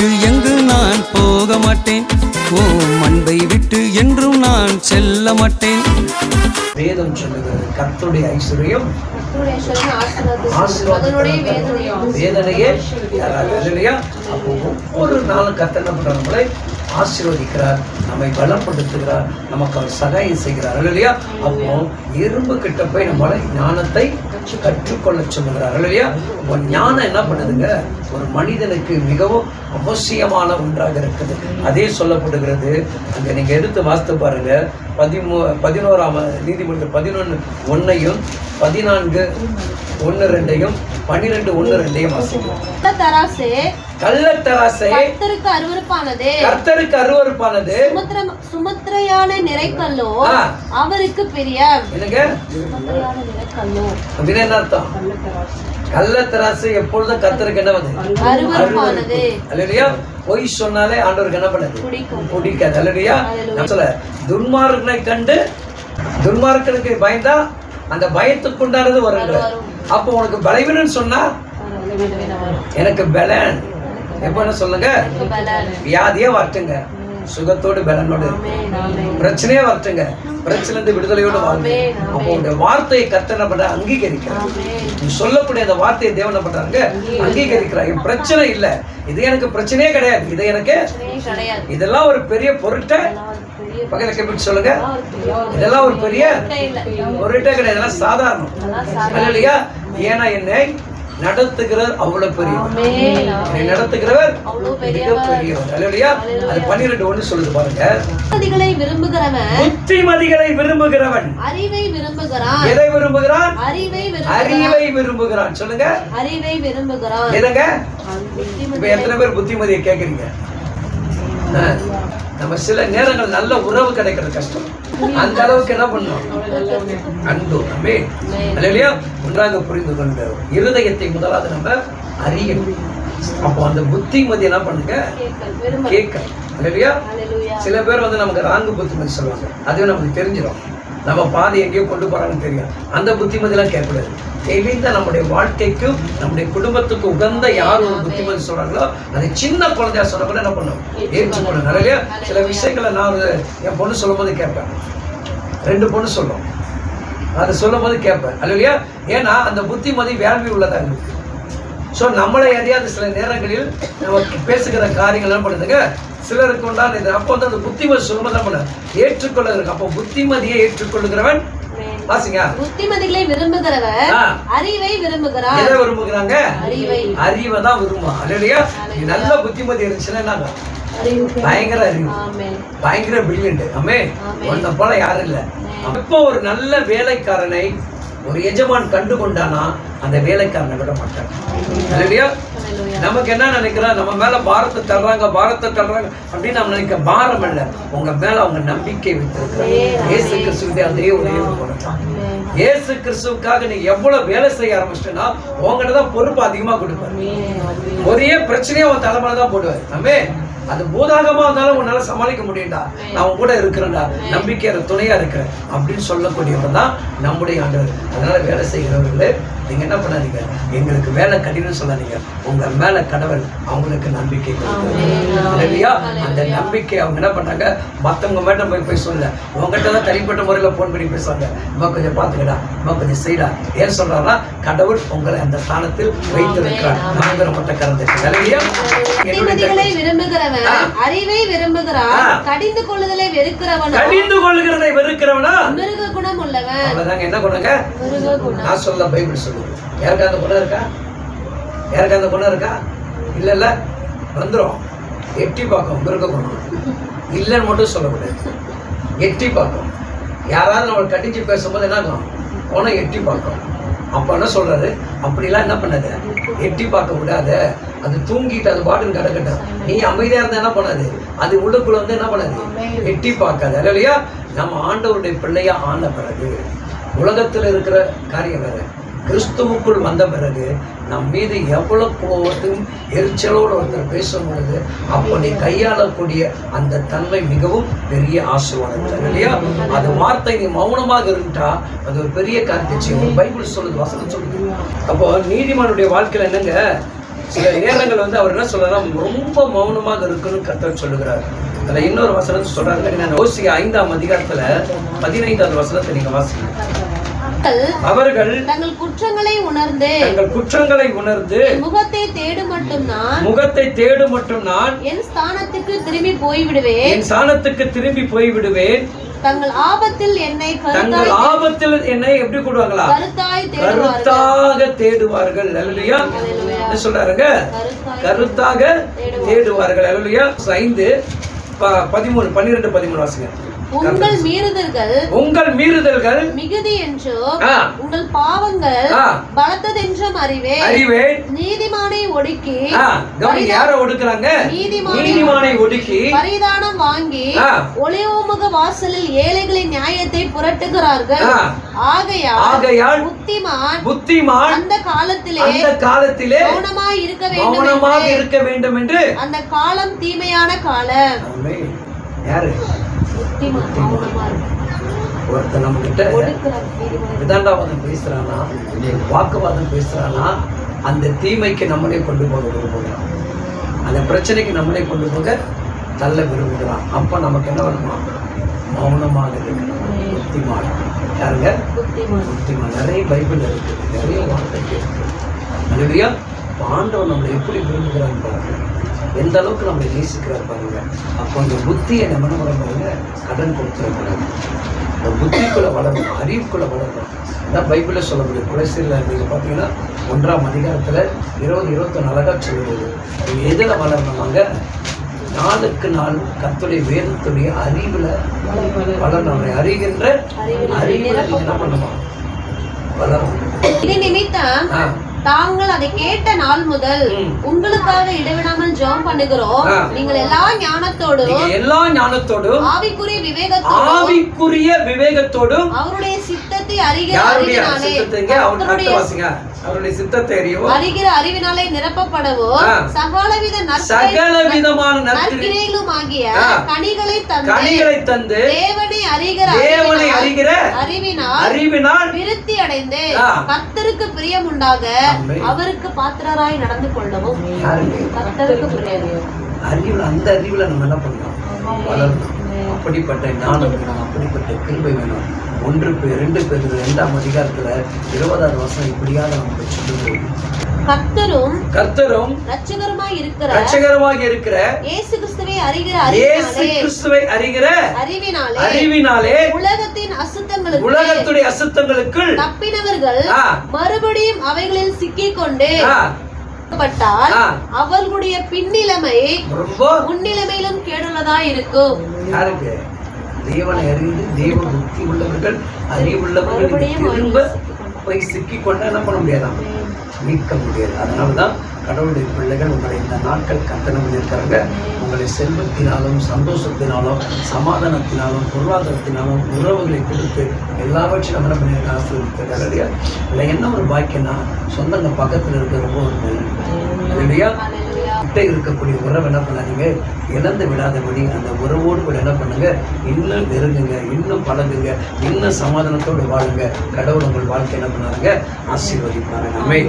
விட்டு எங்கு நான் போக மாட்டேன்? ஓ அன்பை விட்டு என்றும் நான் செல்ல மாட்டேன். வேதம் சொல்லுகிறது கர்த்தருடைய ஐஸ்வர்யம் வேதனையே ஒவ்வொரு நாளும் கர்த்தனை நம்மளை? ஆசீர்வதிக்கிறார் நம்மை பலப்படுத்துகிறார் நமக்கு அவர் சகாயம் செய்கிறார். இல்லையா அப்போ இரும்பு கிட்ட போய் நம்மளை ஞானத்தை கற்றுக்கொள்ள சொல்லுகிறார். இல்லையா அப்போ ஞானம் என்ன பண்ணுதுங்க? ஒரு மனிதனுக்கு மிகவும் அவசியமான ஒன்றாக இருக்குது. அதே சொல்லப்படுகிறது. அங்கே நீங்கள் எடுத்து வாசித்து பாருங்க. பதிமூ பதினோராம் நீதிமன்றம் பதினொன்று ஒன்னையும் பதினான்கு ஒன்று ரெண்டையும் பன்னிரெண்டு ஒன்று ரெண்டையும் கள்ளத்தராசை கர்த்தருக்கு அருவருப்பானதே. கர்த்தருக்கு அருவருப்பானது. சுமத்திர சுமத்திரையான நிறைக்கல்லோ. அவருக்கு பிரியம். என்னங்க? நிறைக்கல்லோ அப்படின்னு என்ன அர்த்தம்? கள்ளத்தராசு. எப்பொழுதும் கர்த்தருக்கு என்ன வந்து அருவருப்பானது. அல்லையா பொய் சொன்னாலே ஆண்டவருக்கு என்ன பண்ணுது? பிடிக்கும். பிடிக்காது. அல்லையா சொல்ல துன்மார்க்கனை கண்டு துன்மார்க்கனுக்கு பயந்தா அந்த பயத்துக்கு உண்டானது வருங்க. அப்போ உனக்கு பலவீனம்னு சொன்னா எனக்கு பலன். எப்போ என்ன சொல்லுங்க. வியாதியே வரட்டுங்க. சுகத்தோடு பலனோடு. பிரச்சனையே வரட்டுங்க. பிரச்சனை விடுதலையோடு ஆமென். அப்போ உங்க வார்த்தையை கத்தனை பண்ற அங்கீகரிக்கிறார். நீ சொல்லக்கூடிய அந்த வார்த்தையை தேவனை பண்றாங்க அங்கீகரிக்கிறார். என் பிரச்சனை இல்ல. இது எனக்கு பிரச்சனையே கிடையாது. இது எனக்கு இதெல்லாம் ஒரு பெரிய பொருட்டை. பக்கத்துல கேட்டு சொல்லுங்க. இதெல்லாம் ஒரு பெரிய. பொருட்டே கிடையாது. இதெல்லாம் சாதாரணம். இல்லையா ஏன்னா என்னை நடத்துகிறவர் அவ்வளவு பெரியவர். நடத்துகிறவர் அது பன்னிரெண்டு ஒண்ணு சொல்லுது பாருங்க. புத்திமதிகளை விரும்புகிறவன் புத்திமதிகளை விரும்புகிறவன். அறிவை விரும்புகிறான். எதை விரும்புகிறான்? அறிவை விரும்புகிறான். அறிவை விரும்புகிறான். சொல்லுங்க. அறிவை விரும்புகிறான். எதங்க இப்ப எத்தனை பேர் புத்திமதியை கேக்குறீங்க? நம்ம சில நேரங்கள் நல்ல உறவு கிடைக்கிறது கஷ்டம். அந்த அளவுக்கு என்ன பண்ணோம் அன்பு அமே இல்லையா ஒன்றாக புரிந்து கொண்டு இருதயத்தை முதலாவது நம்ம அறியணும். அப்போ அந்த புத்திமதி என்ன பண்ணுங்க. கேட்க. இல்லையா. சில பேர் வந்து நமக்கு ராங்கு புத்திமதி சொல்லுவாங்க. அதுவும் நமக்கு தெரிஞ்சிடும். நம்ம பாதை எங்கேயோ கொண்டு போறாங்கன்னு தெரியும் அந்த புத்திமதிலாம் கேட்கக்கூடாது. தெளிந்த நம்முடைய வாழ்க்கைக்கும் நம்முடைய குடும்பத்துக்கு உகந்த யார் ஒரு புத்திமதி சொல்றாங்களோ அதை சின்ன குழந்தையா சொல்ல கூட என்ன பண்ணும்? ஏற்றுக்கொள்ளும் நிறைய சில விஷயங்களை நான் என் பொண்ணு சொல்லும்போது கேட்பேன். ரெண்டு பொண்ணு சொல்லும். அதை சொல்லும்போது கேட்பேன். அல்லையா ஏன்னா அந்த புத்திமதி வேள்வி உள்ளதாக இருக்கு ஸோ நம்மளை அறியாத சில நேரங்களில் நம்ம பேசுகிற காரியங்கள் என்ன பண்ணுதுங்க? சிலருக்கு உண்டான இது. அப்போ வந்து அந்த புத்திமதி சொல்லும்போது தான் பண்ண ஏற்றுக்கொள்ளுகிற அப்போ புத்திமதியை ஏற்றுக்கொள்ளுகிறவன் வாசிங்க. புத்திமதிகளை விரும்புகிறவன் ஆ. அறிவை விரும்புகிறான் எதை விரும்புகிறாங்க? அறிவை. அறிவை தான் விரும்புவான் இல்லையா நல்ல புத்திமதி இருந்துச்சுன்னா பயங்கர அறிவு. பயங்கர பிரில்லியன்ட் அமே ஆமென். உன்னை போல யாரும் இல்ல. அப்போ ஒரு நல்ல வேலைக்காரனை ஒரு எஜமான் கண்டு கொண்டானா அந்த வேலைக்காரனை விட மாட்டான். இல்லையா. நமக்கு என்ன நினைக்கிறோம்? நம்ம மேல பாரத்தை தர்றாங்க பாரத்தை தர்றாங்க அப்படின்னு நம்ம நினைக்க பாரம் இல்ல உங்க மேல அவங்க நம்பிக்கை வைத்திருக்கிறாங்க. இயேசு கிறிஸ்துவின் அதே ஒரே ஒரு குணம் தான். ஆமென். இயேசு கிறிஸ்துவுக்காக நீ எவ்வளவு வேலை செய்ய ஆரம்பிச்சிட்டேன்னா உங்ககிட்ட தான் பொறுப்பு அதிகமா கொடுப்பாரு. ஒரே பிரச்சனையை உன் தலைமையில தான் போடுவார். நம்ம அது பூதாகமா இருந்தாலும் உன்னால சமாளிக்க முடியும்டா. நான் கூட இருக்கிறேன்டா. நம்பிக்கையான துணையா இருக்கிறேன் அப்படின்னு சொல்லக்கூடியவர் தான் நம்முடைய ஆண்டவர். அதனால வேலை செய்கிறவர்களே நீங்க என்ன பண்ணாதீங்க? எங்களுக்கு வேலை கடினம் சொல்லாதீங்க. உங்க மேல கடவுள் அவங்களுக்கு நம்பிக்கை. இல்லையா அந்த நம்பிக்கை அவங்க என்ன பண்ணாங்க? மத்தவங்க மேட்ட போய் போய் சொல்ல உங்ககிட்ட தான் தனிப்பட்ட முறையில போன் பண்ணி பேசுவாங்க. இம்மா கொஞ்சம் பாத்துக்கடா இம்மா கொஞ்சம் செய்டா. ஏன் சொல்றாருன்னா கடவுள் உங்களை அந்த ஸ்தானத்தில் வைத்திருக்கிறார் நாங்கள் மட்ட கறந்துட்டு இல்லையா விரும்புகிறவன். அறிவை விரும்புகிறான். கடிந்து கொள்ளுதலை வெறுக்கிறவனோ? கடிந்து கொள்கிறதை வெறுக்கிறவனா? மிருக குணம் உள்ளவன். அவ்வளவுதாங்க. என்ன குணம் நான் சொல்ல பைபிள் சொல்லுது யாருக்கு அந்த குணம் இருக்கா? யாருக்கு அந்த குணம் இருக்கா? இல்ல இல்ல. வந்துரும். எட்டி பார்க்கும். மிருக குணம் இல்லைன்னு மட்டும் சொல்லக்கூடாது எட்டி பார்க்கும். யாராவது நம்மளை கட்டிச்சு பேசும்போது என்ன ஆகும்? குணம் எட்டி பார்க்கும். அப்ப என்ன சொல்றாரு? அப்படிலாம் என்ன பண்ணாத? எட்டி பார்க்க விடாத. அது தூங்கிட்டு அது பாட்டுன்னு கிடக்கட்டும் நீ அமைதியா இருந்தா என்ன பண்ணாது? அது உள்ளுக்குள்ள வந்து என்ன பண்ணாது? எட்டி பார்க்காது. இல்லையா? நம்ம ஆண்டவருடைய பிள்ளையா ஆன பிறகு உலகத்தில் இருக்கிற காரியம் வேற. கிறிஸ்துவுக்குள் வந்த பிறகு நம் மீது எவ்வளவு கோபத்தையும் எரிச்சலோடு ஒருத்தர் பேசும் பொழுது அப்போ நீ கையாளக்கூடிய அந்த தன்மை மிகவும் பெரிய ஆசீர்வாதம் இல்லையா? அது வார்த்தை நீ மௌனமாக இருந்துட்டா அது ஒரு பெரிய காரியத்தை செய்யும். பைபிள் சொல்லுது வசனம் சொல்லுது. அப்போ நீதிமானுடைய வாழ்க்கையில் என்னங்க? சில நேரங்கள் வந்து அவர் என்ன சொல்றாரு ரொம்ப மௌனமாக இருக்குன்னு கர்த்தர் சொல்லுகிறார். அதில் இன்னொரு வசனத்தை சொல்கிறாங்க நீங்க யோசிக்க ஐந்தாம் அதிகாரத்தில் பதினைந்தாவது வசனத்தை நீங்கள் வாசிங்க. அவர்கள் அவர்கள் தங்கள் குற்றங்களை உணர்ந்து தங்கள் குற்றங்களை உணர்ந்து முகத்தை தேடு மட்டும் நான் முகத்தை தேடு மற்றும் நான் என் ஸ்தானத்துக்கு திரும்பி போய்விடுவேன். என் சாணத்துக்கு திரும்பி போய்விடுவேன். தங்கள் ஆபத்தில் என்னை தங்கள் ஆபத்தில் என்னை எப்படி கூடுவாங்களா? கருத்தாக தேடுவார்கள். அல்லையா? என்ன சொல்றாருங்க? கருத்தாக தேடுவார்கள். அல்லையா? ஐந்து பதிமூணு பன்னிரெண்டு பதிமூணு வாசிங்க. உங்கள் மீறுதல்கள் உங்கள் மீறுதல்கள் மிகுதி என்றும் உங்கள் பாவங்கள் பலத்ததென்றும் அறிவேன். அறிவேன். நீதிமானை ஒடுக்கி யார ஒடுக்குறாங்க? நீதிமானை ஒடுக்கி பரிதானம் வாங்கி. ஒளிவுமுக வாசலில் ஏழைகளின் நியாயத்தை புரட்டுகிறார்கள். ஆகையால் ஆகையால் புத்திமான் புத்திமான் அந்த காலத்திலே அந்த காலத்திலே மௌனமாய் இருக்க வேண்டும் மௌனமாக என்று இருக்க வேண்டும் என்று அந்த காலம் தீமையான காலம். யாரு. ஒருத்தர் நம்ம கிட்ட நீதிமான். விதாண்டாவாதம் பேசுறானா வாக்குவாதம் பேசுறானா அந்த தீமைக்கு நம்மளே கொண்டு போக விரும்புகிறான். அந்த பிரச்சனைக்கு நம்மளே கொண்டு போக தள்ள விரும்புகிறான். அப்ப நமக்கு என்ன வருமா? மௌனமாக இருக்கணும். புத்திமான். யாருங்க? புத்திமான். நிறைய பைபிள் இருக்கு. நிறைய வார்த்தைக்கு இருக்கு. அல்லையா ஆண்டவன் நம்மளை எப்படி விரும்புகிறான்னு பாருங்க. எந்த அளவுக்கு நம்மளை நேசிக்கிறார் பாருங்க அப்போ அந்த புத்தியை நம்ம என்ன பண்ண கடன் கொடுத்துடக்கூடாது அந்த புத்திக்குள்ள வளரணும் அறிவுக்குள்ள வளரணும் அதான் பைபிளில் சொல்ல முடியும் குலைசீரில் நீங்கள் பார்த்தீங்கன்னா ஒன்றாம் அதிகாரத்தில் இருபது இருபத்தொன்று அழகாக சொல்லுவது எதில் வளரணுமாங்க நாளுக்கு நாள் கத்துடைய வேதத்துடைய அறிவில் வளரணும் அவரை அறிகின்ற அறிவில் என்ன பண்ணுமா வளரணும் இது நிமித்தம் தாங்கள் அதை கேட்ட நாள் முதல். உங்களுக்காக இடைவிடாமல் ஜெபம் பண்ணுகிறோம். நீங்கள் எல்லா ஞானத்தோடும் எல்லா ஞானத்தோடும் ஆவிக்குரிய விவேகத்தோடும் ஆவிக்குரிய விவேகத்தோடும் அவருடைய சித்தத்தை அறிகிற யாருடைய அறிவினாலே சித்தத்தைங்க அவர் கர்த்தருடைய அடுத்த வாசிங்க அவருடைய சித்தத்தை அறியவும் அறிகிற அறிவினாலே நிரப்பப்படவும் ஆ. சகலவித சகல விதமான நற்கிரி நற்கிரைகளும் ஆகிய ஆ. கனிகளை தந்து கனிகளை தந்து தேவனை அறிகிற தேவனை அறிவினால் அறிகிற அறிவினால் அறிவினால் விருத்தி அடைந்து. கர்த்தருக்கு பிரியம் உண்டாக. அவருக்கு பாத்திரராய் நடந்து கொள்ளவும் யாருங்க கர்த்தருக்கு பிரியம் அறிவுல அந்த அறிவுல நம்ம என்ன பண்ணலாம் வளரணும். அப்படிப்பட்ட ஞானம் வேணும் அப்படிப்பட்ட கிருபை வேணும். ஒன்று பேர் ரெண்டு பேர் ரெண்டாம் அதிகாரத்துல இருபதாவது வருஷம் இப்படியாக நமக்கு சொல்லுது கர்த்தரும் கர்த்தரும் ரட்சகருமாய் இருக்கிற ரட்சகரமாக இருக்கிற இயேசு கிறிஸ்துவை அறிகிற இயேசு கிறிஸ்துவை அறிகிற அறிவினாலே அறிவினாலே உலகத்தின் அசுத்தங்களுக்கு உலகத்துடைய அசுத்தங்களுக்குள் தப்பினவர்கள் மறுபடியும் அவைகளில் சிக்கிக்கொண்டு பட்டால் அவர்களுடைய பின்னிலைமை முன்னிலைமையிலும் கேடுள்ளதாய் இருக்கும். யாருக்கு? தேவனை அறிந்து தேவ புத்தி உள்ளவர்கள் அறிவுள்ளவர்கள் திரும்ப சிக்கிக்கொண்டு. போய் சிக்கி கொண்டு என்ன பண்ண முடியாதாம் மீட்க முடியாது. அதனால தான் கடவுளுடைய பிள்ளைகள் உங்களை இந்த நாட்கள் கத்தனம் இருக்கிறாங்க உங்களை செல்வத்தினாலும் சந்தோஷத்தினாலும் சமாதானத்தினாலும் பொருளாதாரத்தினாலும் உறவுகளை கொடுத்து எல்லாவற்றையும் நம்ம என்ன பண்ணியிருக்க ஆசீர்வதிக்கிறார் இல்லையா? இல்லை என்ன ஒரு பாக்கியம்னா சொந்தங்க பக்கத்தில் இருக்க ரொம்ப ஒரு நல்லது இல்லையா? ஹalleluya. இருக்கக்கூடிய உறவு என்ன பண்ணாதீங்க? இழந்து விடாதபடி அந்த உறவோடு கூட என்ன பண்ணுங்க? இன்னும் நெருங்குங்க இன்னும் பழகுங்க இன்னும் சமாதானத்தோடு வாழுங்க. கடவுள் உங்கள் வாழ்க்கை என்ன பண்ணாருங்க? ஆசீர்வதிப்பாருங்க அமை